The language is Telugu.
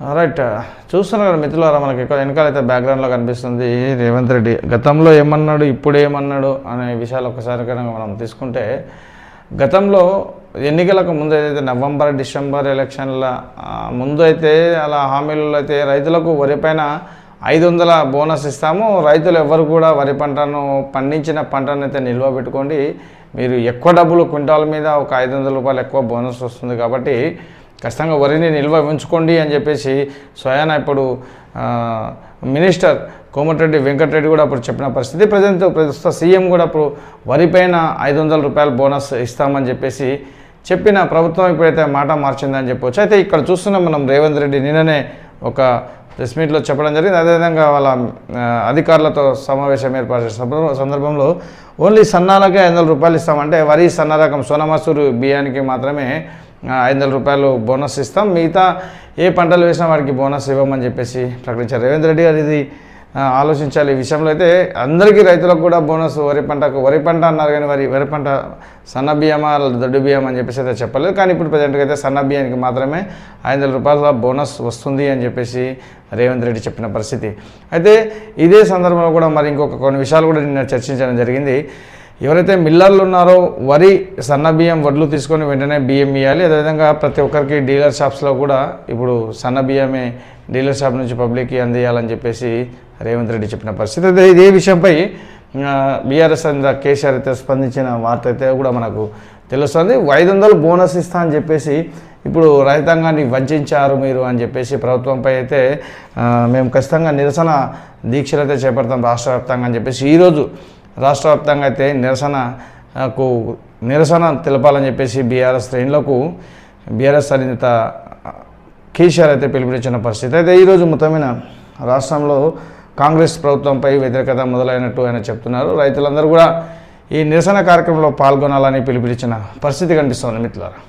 రైట్ uh, చూస్తున్నారు కదా మిత్రులారా మనకి ఇక్కడ వెనకాలైతే బ్యాక్గ్రౌండ్లో కనిపిస్తుంది రేవంత్ రెడ్డి. గతంలో ఏమన్నాడు ఇప్పుడు ఏమన్నాడు అనే విషయాలు ఒకసారి కనుక మనం తీసుకుంటే గతంలో ఎన్నికలకు ముందు ఏదైతే నవంబర్ డిసెంబర్ ఎలక్షన్ల ముందు అయితే అలా హామీలలో అయితే రైతులకు వరి పైన ఐదు వందల బోనస్ ఇస్తాము. రైతులు ఎవరు కూడా వరి పంటను పండించిన పంటను అయితే నిల్వ పెట్టుకోండి. మీరు ఎక్కువ డబ్బులు క్వింటాల్ మీద ఒక ఐదు వందల రూపాయలు ఎక్కువ బోనస్ వస్తుంది కాబట్టి ఖచ్చితంగా వరిని నిల్వ ఉంచుకోండి అని చెప్పేసి స్వయాన ఇప్పుడు మినిస్టర్ కోమటిరెడ్డి వెంకటరెడ్డి కూడా అప్పుడు చెప్పిన పరిస్థితి. ప్రజెంట్ ప్రస్తుత సీఎం కూడా ఇప్పుడు వరిపైన ఐదు వందల రూపాయల బోనస్ ఇస్తామని చెప్పేసి చెప్పిన ప్రభుత్వం ఇప్పుడైతే మాట మార్చిందని చెప్పొచ్చు. అయితే ఇక్కడ చూస్తున్నాం మనం రేవంత్ రెడ్డి నిన్ననే ఒక ప్రెస్ మీట్లో చెప్పడం జరిగింది. అదేవిధంగా వాళ్ళ అధికారులతో సమావేశం ఏర్పాటు చేసిన సందర్భ- సందర్భంలో ఓన్లీ సన్నాలకే ఐదు వందల రూపాయలు ఇస్తామంటే వరి సన్న రకం సోనమసూరు బియ్యానికి మాత్రమే ఐదు వందల రూపాయలు బోనస్ ఇస్తాం. మిగతా ఏ పంటలు వేసినా వారికి బోనస్ ఇవ్వమని చెప్పేసి ప్రకటించారు. రేవంత్ రెడ్డి గారు ఇది ఆలోచించాలి. ఈ విషయంలో అయితే అందరికీ రైతులకు కూడా బోనస్ వరి పంటకు వరి పంట అన్నారు కానీ వరి వరి పంట సన్న బియ్యమా దొడ్డు బియ్యం అని చెప్పేసి అయితే చెప్పలేదు. కానీ ఇప్పుడు ప్రజెంట్గా అయితే సన్న బియ్యానికి మాత్రమే ఐదు వందల రూపాయల బోనస్ వస్తుంది అని చెప్పేసి రేవంత్ రెడ్డి చెప్పిన పరిస్థితి. అయితే ఇదే సందర్భంలో కూడా మరి ఇంకొక కొన్ని విషయాలు కూడా నిన్న చర్చించడం జరిగింది. ఎవరైతే మిల్లర్లు ఉన్నారో వరి సన్న బియ్యం వడ్లు తీసుకొని వెంటనే బియ్యం ఇవ్వాలి అదేవిధంగా ప్రతి ఒక్కరికి డీలర్ షాప్స్లో కూడా ఇప్పుడు సన్న బియ్యమే డీలర్ షాప్ నుంచి పబ్లిక్కి అందియాలని చెప్పేసి రేవంత్ రెడ్డి చెప్పిన పరిస్థితి. అయితే ఇదే విషయంపై బీఆర్ఎస్ అంత కేసీఆర్ అయితే స్పందించిన వార్త అయితే కూడా మనకు తెలుస్తుంది. ఐదు వందలు బోనస్ ఇస్తా అని చెప్పేసి ఇప్పుడు రైతాంగాన్ని వంచారు మీరు అని చెప్పేసి ప్రభుత్వంపై అయితే మేము ఖచ్చితంగా నిరసన దీక్షలు అయితే చేపడతాం రాష్ట్ర వ్యాప్తంగా అని చెప్పేసి ఈరోజు రాష్ట్ర వ్యాప్తంగా అయితే నిరసనకు నిరసన తెలపాలని చెప్పేసి బీఆర్ఎస్ శ్రేణులకు బీఆర్ఎస్ అధినేత కేసీఆర్ అయితే పిలుపునిచ్చిన పరిస్థితి. అయితే ఈరోజు మొత్తమైన రాష్ట్రంలో కాంగ్రెస్ ప్రభుత్వంపై వ్యతిరేకత మొదలైనట్టు ఆయన చెప్తున్నారు. రైతులందరూ కూడా ఈ నిరసన కార్యక్రమంలో పాల్గొనాలని పిలుపునిచ్చిన పరిస్థితి కనిపిస్తోంది మిత్రులారా.